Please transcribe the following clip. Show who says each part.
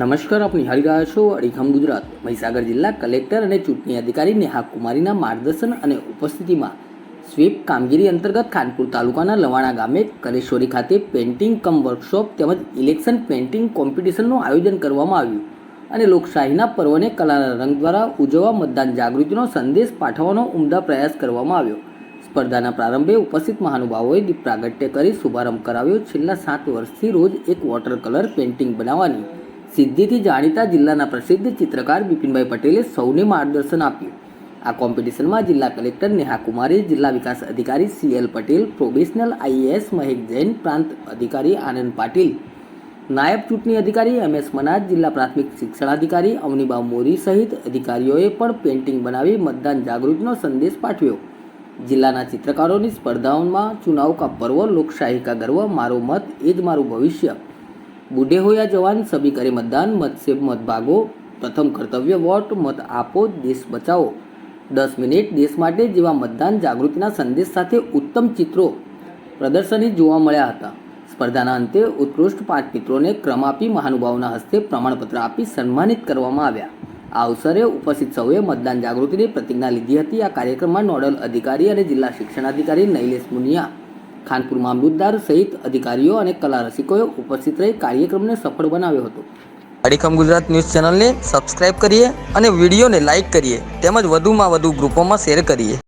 Speaker 1: નમસ્કાર આપ નિહાળી રહ્યા છો અડીખમ ગુજરાત. મહીસાગર જિલ્લા કલેક્ટર અને ચૂંટણી અધિકારી નેહા કુમારીના માર્ગદર્શન અને ઉપસ્થિતિમાં સ્વીપ કામગીરી અંતર્ગત ખાનપુર તાલુકાના લવાણા ગામે કલેશ્વરી ખાતે પેઇન્ટિંગ કમ વર્કશોપ તેમજ ઇલેક્શન પેઇન્ટિંગ કોમ્પિટિશનનું આયોજન કરવામાં આવ્યું અને લોકશાહીના પર્વને કલાના રંગ દ્વારા ઉજવવા મતદાન જાગૃતિનો સંદેશ પાઠવવાનો ઉમદા પ્રયાસ કરવામાં આવ્યો. સ્પર્ધાના પ્રારંભે ઉપસ્થિત મહાનુભાવોએ દીપ પ્રાગટ્ય કરી શુભારંભ કરાવ્યો. છેલ્લા સાત વર્ષથી રોજ એક વોટર કલર પેઇન્ટિંગ બનાવવાની સિદ્ધિથી જાણીતા જિલ્લાના પ્રસિદ્ધ ચિત્રકાર બિપિનભાઈ પટેલે સૌને માર્ગદર્શન આપ્યું. આ કોમ્પિટિશનમાં જિલ્લા કલેક્ટર નેહા કુમારી જિલ્લા વિકાસ અધિકારી C L Patel, probational IAS Mahek Jain, પ્રાંત અધિકારી આનંદ પાટીલ, નાયબ ચૂંટણી અધિકારી એમ એસ મનાજ, જિલ્લા પ્રાથમિક શિક્ષણાધિકારી અવનીબા મોરી સહિત અધિકારીઓએ પણ પેઇન્ટિંગ બનાવી મતદાન જાગૃતિનો સંદેશ પાઠવ્યો. જિલ્લાના ચિત્રકારોની સ્પર્ધાઓમાં ચુનાવ કા પર્વ, લોકશાહી કા ગર્વ, મારો મત, એ જ મારું ભવિષ્ય. બુઢે હોયા જવાન સભી કરે મતદાન મત સે મત ભાગો પ્રથમ કર્તવ્ય વોટ, મત આપો, દેશ બચાવો. દસ મિનિટ દેશ માટે જેવા મતદાન જાગૃતિના સંદેશ સાથે ઉત્તમ ચિત્રો પ્રદર્શની જોવા મળ્યા હતા. સ્પર્ધાના અંતે ઉત્કૃષ્ટ પાંચ મિત્રોને ક્રમ આપી મહાનુભાવોના હસ્તે પ્રમાણપત્ર આપી સન્માનિત કરવામાં આવ્યા. આ અવસરે ઉપસ્થિત સૌએ મતદાન જાગૃતિની પ્રતિજ્ઞા લીધી હતી. આ કાર્યક્રમમાં નોડલ અધિકારી અને જિલ્લા શિક્ષણાધિકારી નૈલેશ મુનિયા ખાનપુર મામલતદાર સહિત અધિકારીઓ અને કલા રસિકોએ ઉપસ્થિત રહી કાર્યક્રમને સફળ બનાવ્યો હતો.
Speaker 2: અડીખમ ગુજરાત ન્યૂઝ ચેનલને સબસ્ક્રાઇબ કરીએ અને વિડીયોને લાઇક કરીએ. તેમજ વધુમાં વધુ ગ્રુપોમાં શેર કરીએ.